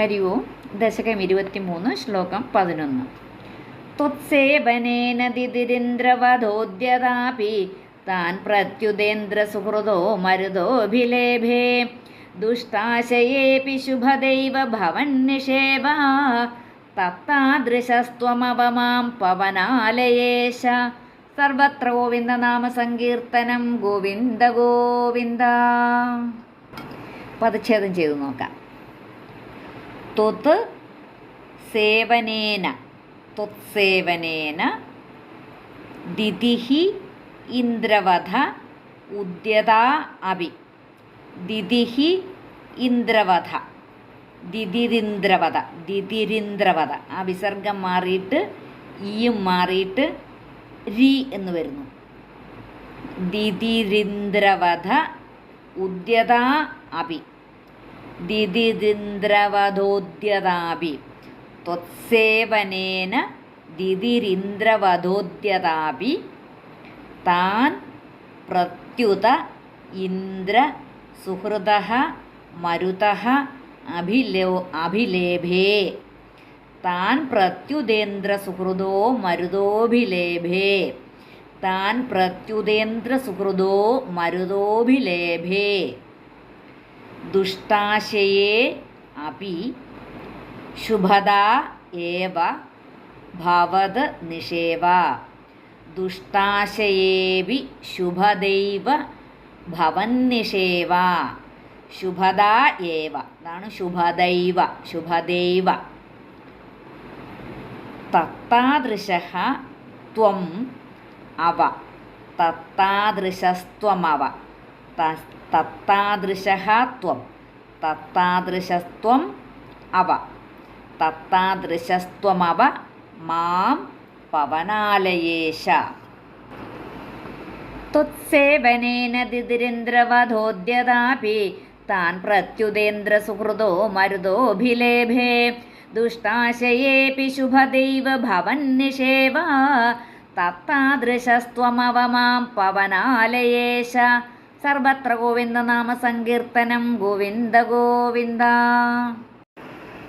ഹരി ഓം ദശകം ഇരുപത്തി മൂന്ന് ശ്ലോകം പതിനൊന്ന്. ത്വത്സേവനേന താൻ താൻ പ്രത്യുതേന്ദ്രസുഹൃദോ മരുതോഭിലേഭേ ദുഷ്ടാശയേപി ശുഭദൈവ ഭവൻ നിഷേവ തത്താദൃശസ്ത്വമവമാം പവനാലയേശ. സർവത്ര ഗോവിന്ദനാമ സങ്കീർത്തനം ഗോവിന്ദ ഗോവിന്ദ. പദച്ഛേദം ചെയ്തു നോക്കാം. ത്വത് സേവനേന ത്വത്സേവനേന ദിതിഹി ഇന്ദ്രവധ ഉദ്യത അഭി. ദിതിഹി ഇന്ദ്രവധ ദിതിരിന്ദ്രവധ ദിതിരിന്ദ്രവധ ആ വിസർഗം മാറിയിട്ട് ഈയും മാറിയിട്ട് രി എന്ന് വരുന്നു. ദിതിരിന്ദ്രവധ ഉദ്യത അഭി. ദിതിരിന്ദ്രവധോദ്യതാപി ത്വത്സേവനേന ദിതിരിന്ദ്രവധോദ്യതാപി താൻ പ്രത്യുത ഇന്ദ്ര സുഹൃത മരുത അഭിലോ അഭിലേഭേ. താൻ പ്രത്യുതേന്ദ്ര സുഹൃദോ മരുതോഭിലേഭേ. താൻ പ്രത്യുതേന്ദ്ര സുഹൃദോ മരുതോഭിലേഭേ. ദുഷ്ടാശയേ അപി ശുഭദ ഏവ ഭവത് നിഷേവ ദുഷ്ടാശയേവി ശുഭദൈവ ഭവന്നിഷേവ ശുഭദ ഏവ അതാണ് ശുഭദൈവ ശുഭദൈവ തത്താദൃശ ത്വം അവ തത്താദൃശസ്ത്വമവ തത്താദൃശ ത്വം. തത്താദൃശസ്ത്വം അവ. തത്താദൃശസ്ത്വമവ മാം പവനാലയേശ. ത്വത്സേവനേന ദിതിരിന്ദ്രവധോദ്യതാപി താൻ പ്രത്യുതേന്ദ്രസുഹൃതോ മരുതോഭിലേഭേ. ദുഷ്ടാശയേപി ശുഭദൈവ ഭവൻ നിഷേവ. തത്താദൃശസ്ത്വമവ മാം പവനാലയേശ. സർവത്ര ഗോവിന്ദനാമ സങ്കീർത്തനം ഗോവിന്ദ ഗോവിന്ദ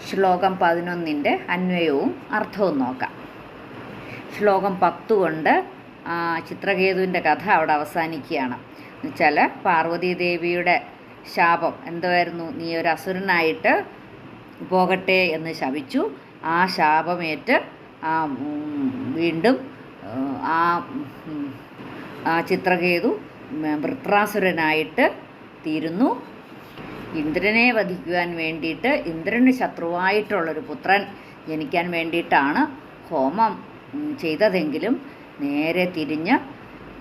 ശ്ലോകം പതിനൊന്നിന്റെ അന്വയവും അർത്ഥവും നോക്കാം. ശ്ലോകം പത്ത് കൊണ്ട് ചിത്രകേതുവിന്റെ കഥ അവിടെ അവസാനിക്കുകയാണ്. എന്നുവെച്ചാൽ പാർവതീദേവിയുടെ ശാപം എന്തായിരുന്നു നീ ഒരു അസുരനായിട്ട് പോകട്ടെ എന്ന് ശപിച്ചു. ആ ശാപമേറ്റ് വീണ്ടും ആ ചിത്രകേതു വൃത്രാസുരനായിട്ട് തീരുന്നു. ഇന്ദ്രനെ വധിക്കുവാൻ വേണ്ടിയിട്ട് ഇന്ദ്രന് ശത്രുവായിട്ടുള്ളൊരു പുത്രൻ ജനിക്കാൻ വേണ്ടിയിട്ടാണ് ഹോമം ചെയ്തതെങ്കിലും നേരെ തിരിഞ്ഞ്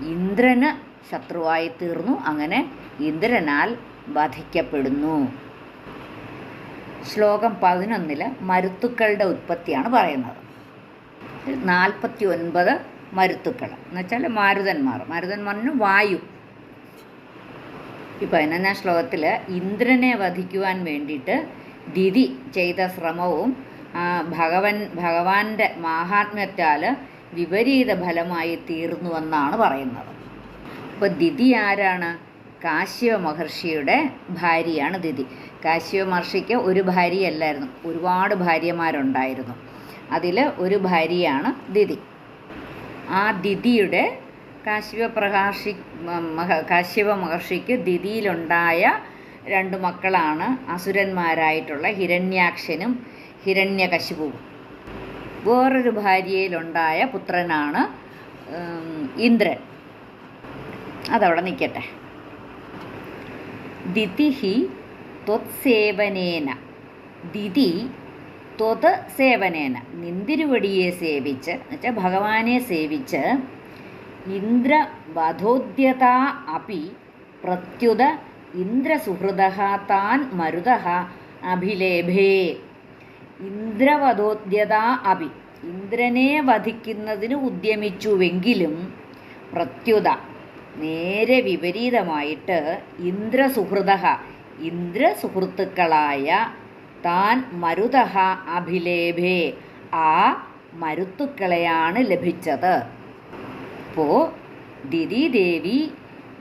ഇന്ദ്രന് ശത്രുവായി തീർന്നു. അങ്ങനെ ഇന്ദ്രനാൽ വധിക്കപ്പെടുന്നു. ശ്ലോകം പതിനൊന്നിൽ മരുത്തുക്കളുടെ ഉത്പത്തിയാണ് പറയുന്നത്. നാൽപ്പത്തി ഒൻപത് മരുത്തുക്കൾ എന്നുവെച്ചാൽ മാരുതന്മാർ മരുതന്മാരിന് വായു. ഈ പതിനൊന്നാം ശ്ലോകത്തിൽ ഇന്ദ്രനെ വധിക്കുവാൻ വേണ്ടിയിട്ട് ദിതി ചെയ്ത ശ്രമവും ഭഗവൻ ഭഗവാന്റെ മാഹാത്മ്യത്താൽ വിപരീത ഫലമായി തീർന്നുവെന്നാണ് പറയുന്നത്. അപ്പോൾ ദിതി ആരാണ്? കാശ്യവ മഹർഷിയുടെ ഭാര്യയാണ് ദിതി. കാശ്യവ മഹർഷിക്ക് ഒരു ഭാര്യയല്ലായിരുന്നു ഒരുപാട് ഭാര്യമാരുണ്ടായിരുന്നു. അതിൽ ഒരു ഭാര്യയാണ് ദിതി. ആ ദിതിയുടെ കാശ്യപ പ്രകാശി കാശ്യപ മഹർഷിക്ക് ദിതിയിലുണ്ടായ രണ്ട് മക്കളാണ് അസുരന്മാരായിട്ടുള്ള ഹിരണ്യാക്ഷനും ഹിരണ്യകശിപുവും. വേറൊരു ഭാര്യയിലുണ്ടായ പുത്രനാണ് ഇന്ദ്രൻ. അതവിടെ നിൽക്കട്ടെ ദിതിഹി ത്വത്സേവനേന. ദിതി ത്വത് സേവനേന. നിന്തിരുവടിയെ സേവിച്ച് എന്നുവെച്ചാൽ ഭഗവാനെ സേവിച്ച് ഇന്ദ്രവധോദ്യത അപി പ്രത്യുത ഇന്ദ്രസുഹൃദ താൻ മരുത അഭിലേഭേ. ഇന്ദ്രവധോദ്യത അപി ഇന്ദ്രനെ വധിക്കുന്നതിന് ഉദ്യമിച്ചുവെങ്കിലും പ്രത്യുത നേരെ വിപരീതമായിട്ട് ഇന്ദ്രസുഹൃദ ഇന്ദ്രസുഹൃത്തുക്കളായ താൻ മരുത അഭിലേഭേ ആ മരുത്തുക്കളെയാണ് ലഭിച്ചത്. അപ്പോൾ ദിതിദേവി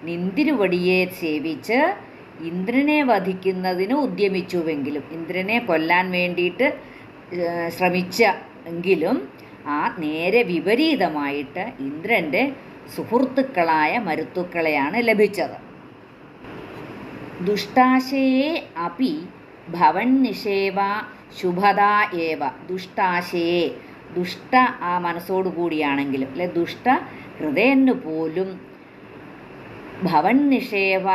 നിന്തിരുവടിയെ സേവിച്ച് ഇന്ദ്രനെ വധിക്കുന്നതിന് ഉദ്യമിച്ചുവെങ്കിലും ഇന്ദ്രനെ കൊല്ലാൻ വേണ്ടിയിട്ട് ശ്രമിച്ച എങ്കിലും ആ നേരെ വിപരീതമായിട്ട് ഇന്ദ്രന്റെ സുഹൃത്തുക്കളായ മരുത്തുക്കളെയാണ് ലഭിച്ചത്. ദുഷ്ടാശയെ അപി ഭവൻ നിഷേവ ശുഭത ഏവ. ദുഷ്ടാശയെ. ദുഷ്ട ആ മനസ്സോടുകൂടിയാണെങ്കിലും അല്ലെ ദുഷ്ട ഹൃദയന് പോലും ഭവൻ നിഷേവ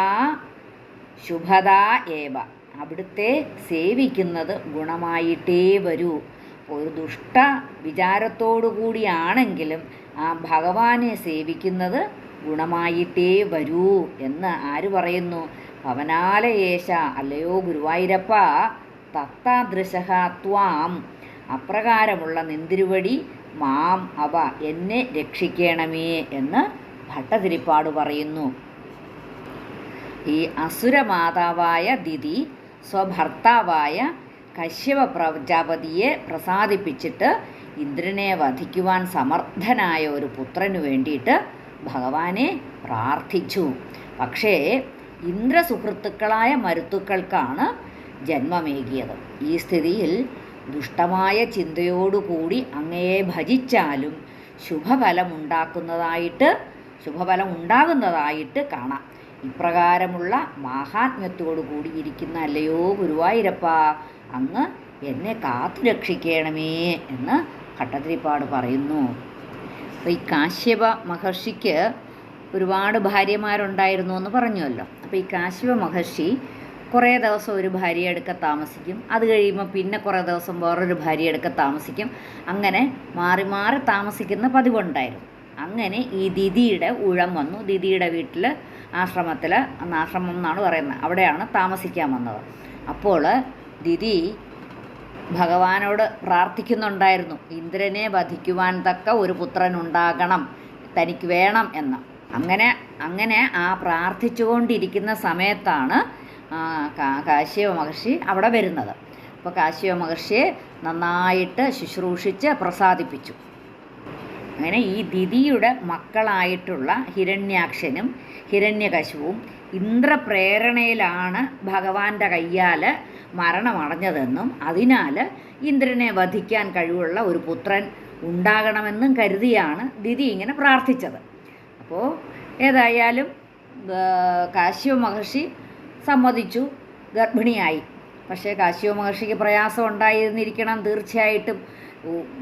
ശുഭത ഏവ. അവിടുത്തെ സേവിക്കുന്നത് ഗുണമായിട്ടേ വരൂ. ഒരു ദുഷ്ട വിചാരത്തോടു കൂടിയാണെങ്കിലും ആ ഭഗവാനെ സേവിക്കുന്നത് ഗുണമായിട്ടേ വരൂ എന്ന് ആര് പറയുന്നു? പവനാലയേശ അല്ലയോ ഗുരുവായൂരപ്പ. തത്താദൃശ ത്വാം. അപ്രകാരമുള്ള നിന്തിരുവടി മാം അവ എന്നെ രക്ഷിക്കണമേ എന്ന് ഭട്ടതിരിപ്പാട് പറയുന്നു. ഈ അസുരമാതാവായ ദിതി സ്വഭർത്താവായ കശ്യപ പ്രജാപതിയെ പ്രസാദിപ്പിച്ചിട്ട് ഇന്ദ്രനെ വധിക്കുവാൻ സമർത്ഥനായ ഒരു പുത്രനു വേണ്ടിയിട്ട് ഭഗവാനെ പ്രാർത്ഥിച്ചു. പക്ഷേ ഇന്ദ്രസുഹൃത്തുക്കളായ മരുത്തുക്കൾക്കാണ് ജന്മമേകിയത്. ഈ സ്ഥിതിയിൽ ദുഷ്ടമായ ചിന്തയോടുകൂടി അങ്ങയെ ഭജിച്ചാലും ശുഭഫലമുണ്ടാക്കുന്നതായിട്ട് ശുഭഫലം ഉണ്ടാകുന്നതായിട്ട് കാണാം. ഇപ്രകാരമുള്ള മാഹാത്മ്യത്തോടു കൂടിയിരിക്കുന്ന അല്ലയോ ഗുരുവായൂരപ്പ അങ്ങ് എന്നെ കാത്തു രക്ഷിക്കണമേ എന്ന് ഭട്ടതിരിപ്പാട് പറയുന്നു. അപ്പോൾ ഈ കാശ്യപ മഹർഷിക്ക് ഒരുപാട് ഭാര്യമാരുണ്ടായിരുന്നു എന്ന് പറഞ്ഞുവല്ലോ. അപ്പോൾ ഈ കാശ്യപ മഹർഷി കുറേ ദിവസം ഒരു ഭാര്യ അടുക്ക താമസിക്കും. അത് കഴിയുമ്പോൾ പിന്നെ കുറേ ദിവസം വേറൊരു ഭാര്യ അടുക്ക താമസിക്കും. അങ്ങനെ മാറി മാറി താമസിക്കുന്ന പതിവുണ്ടായിരുന്നു. അങ്ങനെ ഈ ദിദിയുടെ ഉഴം വന്നു. ദിദിയുടെ വീട്ടിൽ ആശ്രമത്തിൽ അന്ന് ആശ്രമം എന്നാണ് പറയുന്നത്. അവിടെയാണ് താമസിക്കാൻ വന്നത്. അപ്പോൾ ദിദി ഭഗവാനോട് പ്രാർത്ഥിക്കുന്നുണ്ടായിരുന്നു. ഇന്ദ്രനെ വധിക്കുവാൻ തക്ക ഒരു പുത്രൻ ഉണ്ടാകണം തനിക്ക് വേണം എന്ന്. അങ്ങനെ അങ്ങനെ ആ പ്രാർത്ഥിച്ചുകൊണ്ടിരിക്കുന്ന സമയത്താണ് കാശ്യപ മഹർഷി അവിടെ വരുന്നത്. അപ്പോൾ കാശ്യപ മഹർഷിയെ നന്നായിട്ട് ശുശ്രൂഷിച്ച് പ്രസാദിപ്പിച്ചു. അങ്ങനെ ഈ ദിതിയുടെ മക്കളായിട്ടുള്ള ഹിരണ്യാക്ഷനും ഹിരണ്യകശുവും ഇന്ദ്രപ്രേരണയിലാണ് ഭഗവാന്റെ കയ്യാൽ മരണമടഞ്ഞതെന്നും അതിനാൽ ഇന്ദ്രനെ വധിക്കാൻ കഴിവുള്ള ഒരു പുത്രൻ ഉണ്ടാകണമെന്നും കരുതിയാണ് ദിതി ഇങ്ങനെ പ്രാർത്ഥിച്ചത്. അപ്പോൾ ഏതായാലും കാശിയോ മഹർഷി സമ്മതിച്ചു. ഗർഭിണിയായി. പക്ഷേ കാശ്യപ മഹർഷിക്ക് പ്രയാസം ഉണ്ടായിരുന്നിരിക്കണം. തീർച്ചയായിട്ടും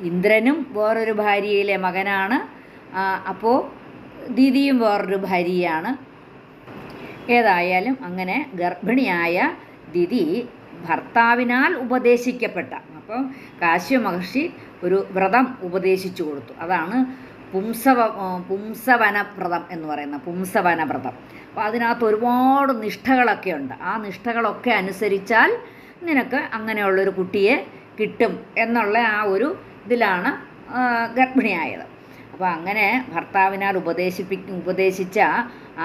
ഇന്ദ്രനും വേറൊരു ഭാര്യയിലെ മകനാണ്. അപ്പോൾ ദിതിയും വേറൊരു ഭാര്യയാണ്. ഏതായാലും അങ്ങനെ ഗർഭിണിയായ ദിതി ഭർത്താവിനാൽ ഉപദേശിക്കപ്പെട്ട. അപ്പം കാശ്യ മഹർഷി ഒരു വ്രതം ഉപദേശിച്ചു കൊടുത്തു. അതാണ് പുംസവ പുംസവനവ്രതം പുംസവന വ്രതം എന്ന് പറയുന്ന പുംസവന വ്രതം അപ്പോൾ അതിനകത്ത് ഒരുപാട് നിഷ്ഠകളൊക്കെ ഉണ്ട്. ആ നിഷ്ഠകളൊക്കെ അനുസരിച്ചാൽ നിനക്ക് അങ്ങനെയുള്ളൊരു കുട്ടിയെ കിട്ടും എന്നുള്ള ആ ഒരു ഇതിലാണ് ഗർഭിണിയായത്. അപ്പോൾ അങ്ങനെ ഭർത്താവിനാൽ ഉപദേശിപ്പി ഉപദേശിച്ച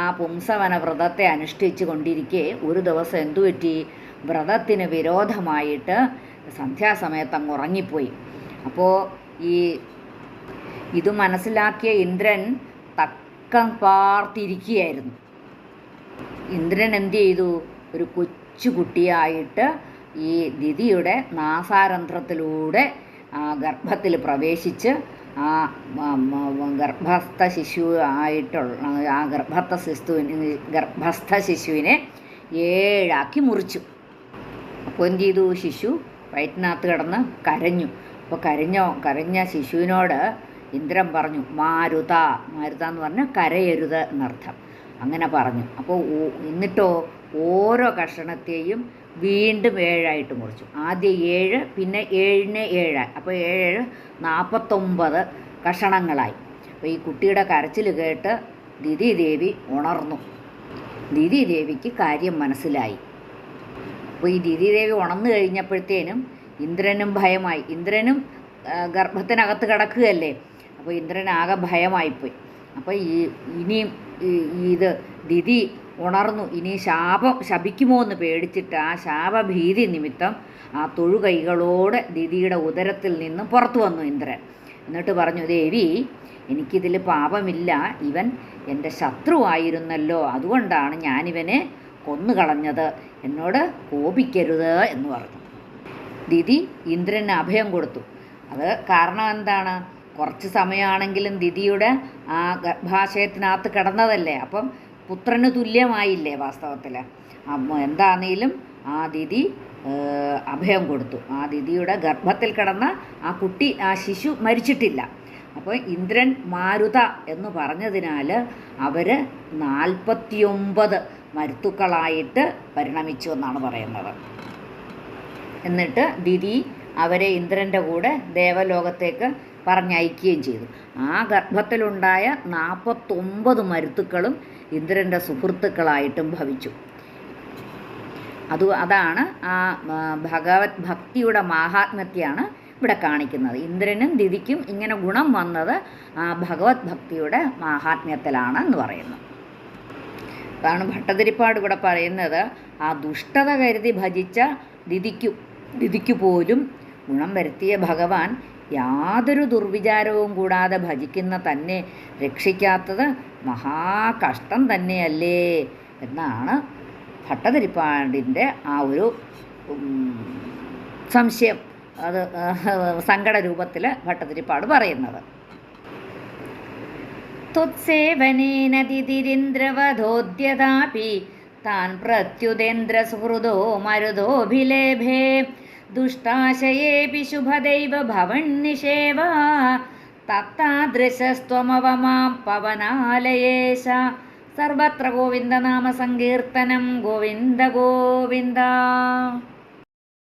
ആ പുംസവന വ്രതത്തെ അനുഷ്ഠിച്ചു കൊണ്ടിരിക്കെ ഒരു ദിവസം എന്തു പറ്റി? വ്രതത്തിന് വിരോധമായിട്ട് സന്ധ്യാസമയത്ത് അങ്ങ് ഉറങ്ങിപ്പോയി. അപ്പോൾ ഈ ഇത് മനസ്സിലാക്കിയ ഇന്ദ്രൻ തക്കം പാർത്തിരിക്കുകയായിരുന്നു. ഇന്ദ്രൻ എന്ത് ചെയ്തു? ഒരു കൊച്ചുകുട്ടിയായിട്ട് ഈ ദിതിയുടെ നാസാരന്ധ്രത്തിലൂടെ ഗർഭത്തിൽ പ്രവേശിച്ച് ആ ഗർഭസ്ഥ ശിശു ആയിട്ടുള്ള ആ ഗർഭസ്ഥ ശിശുവിന് ഗർഭസ്ഥ ശിശുവിനെ ഏഴാക്കി മുറിച്ചു. അപ്പോൾ എന്ത് ചെയ്തു? ശിശു വയറ്റിനകത്ത് കിടന്ന് കരഞ്ഞു. അപ്പോൾ കരഞ്ഞോ കരഞ്ഞ ശിശുവിനോട് ഇന്ദ്രൻ പറഞ്ഞു മാരുത മാരുത എന്ന് പറഞ്ഞാൽ കരയരുത് എന്നർത്ഥം. അങ്ങനെ പറഞ്ഞു. അപ്പോൾ എന്നിട്ടോ ഓരോ കഷണത്തെയും വീണ്ടും ഏഴായിട്ട് മുറിച്ചു. ആദ്യം ഏഴ് പിന്നെ ഏഴിന് ഏഴായി. അപ്പോൾ ഏഴ് നാൽപ്പത്തൊമ്പത് കഷണങ്ങളായി. അപ്പോൾ ഈ കുട്ടിയുടെ കരച്ചിൽ കേട്ട് ദിതി ദേവി ഉണർന്നു. ദിതി ദേവിക്ക് കാര്യം മനസ്സിലായി. അപ്പോൾ ഈ ദിതിദേവി ഉണർന്നു കഴിഞ്ഞപ്പോഴത്തേനും ഇന്ദ്രനും ഭയമായി. ഇന്ദ്രനും ഗർഭത്തിനകത്ത് കിടക്കുകയല്ലേ? അപ്പോൾ ഇന്ദ്രൻ ആകെ ഭയമായിപ്പോയി. അപ്പോൾ ഈ ഇനിയും ഇത് ദിതി ഉണർന്നു. ഇനി ശാപം ശപിക്കുമോ എന്ന് പേടിച്ചിട്ട് ആ ശാപഭീതി നിമിത്തം ആ തൊഴുകൈകളോട് ദിതിയുടെ ഉദരത്തിൽ നിന്ന് പുറത്തു വന്നു ഇന്ദ്രൻ. എന്നിട്ട് പറഞ്ഞു ദേവി എനിക്കിതിൽ പാപമില്ല. ഇവൻ എന്റെ ശത്രുവായിരുന്നല്ലോ. അതുകൊണ്ടാണ് ഞാനിവനെ കൊന്നുകളഞ്ഞത്. എന്നോട് കോപിക്കരുത് എന്ന് പറഞ്ഞു. ദിതി ഇന്ദ്രന് അഭയം കൊടുത്തു. അത് കാരണം എന്താണ്? കുറച്ച് സമയമാണെങ്കിലും ദിതിയുടെ ആ ഗർഭാശയത്തിനകത്ത് കിടന്നതല്ലേ? അപ്പം പുത്രന് തുല്യമായില്ലേ വാസ്തവത്തിൽ എന്താണെങ്കിലും ആ ദിതി അഭയം കൊടുത്തു. ആ ദിതിയുടെ ഗർഭത്തിൽ കിടന്ന ആ കുട്ടി ആ ശിശു മരിച്ചിട്ടില്ല. അപ്പോൾ ഇന്ദ്രൻ മാരുത എന്ന് പറഞ്ഞതിനാൽ അവർ നാൽപ്പത്തിയൊമ്പത് മരുത്തുക്കളായിട്ട് പരിണമിച്ചു എന്നാണ് പറയുന്നത്. എന്നിട്ട് ദിതി അവരെ ഇന്ദ്രന്റെ കൂടെ ദേവലോകത്തേക്ക് പറഞ്ഞയക്കുകയും ചെയ്തു. ആ ഗർഭത്തിലുണ്ടായ നാൽപ്പത്തൊമ്പത് മരുത്തുക്കളും ഇന്ദ്രന്റെ സുഹൃത്തുക്കളായിട്ടും ഭവിച്ചു. അത് അതാണ് ആ ഭഗവത് ഭക്തിയുടെ മാഹാത്മ്യത്തെയാണ് ഇവിടെ കാണിക്കുന്നത്. ഇന്ദ്രനും ദിതിക്കും ഇങ്ങനെ ഗുണം വന്നത് ആ ഭഗവത് ഭക്തിയുടെ മാഹാത്മ്യത്തിലാണ് എന്ന് പറയുന്നു. അതാണ് ഭട്ടതിരിപ്പാട് ഇവിടെ പറയുന്നത്. ആ ദുഷ്ടത കരുതി ഭജിച്ച ദിതിക്കു ദിതിക്കു പോലും ഗുണം വരുത്തിയ ഭഗവാൻ യാതൊരു ദുർവിചാരവും കൂടാതെ ഭജിക്കുന്ന തന്നെ രക്ഷിക്കാത്തത് മഹാകഷ്ടം തന്നെയല്ലേ എന്നാണ് ഭട്ടതിരിപ്പാടിന്റെ ആ ഒരു സംശയം. അത് സങ്കട രൂപത്തിൽ ഭട്ടതിരിപ്പാട് പറയുന്നത്. ത്വത്സേവനേനതിരിന്ദ്രവധോദ്യതാപി താൻ പ്രത്യുതേന്ദ്രസുഹൃദോ മരുതോഭിലേഭേ दुष्टाशयेऽपि शुभदैव भवन्निषेवा तत्तादृशस्त्वमव मां पवनालयेश सर्वत्र गोविन्दनामसङ्कीर्तनं गोविन्द गोविन्द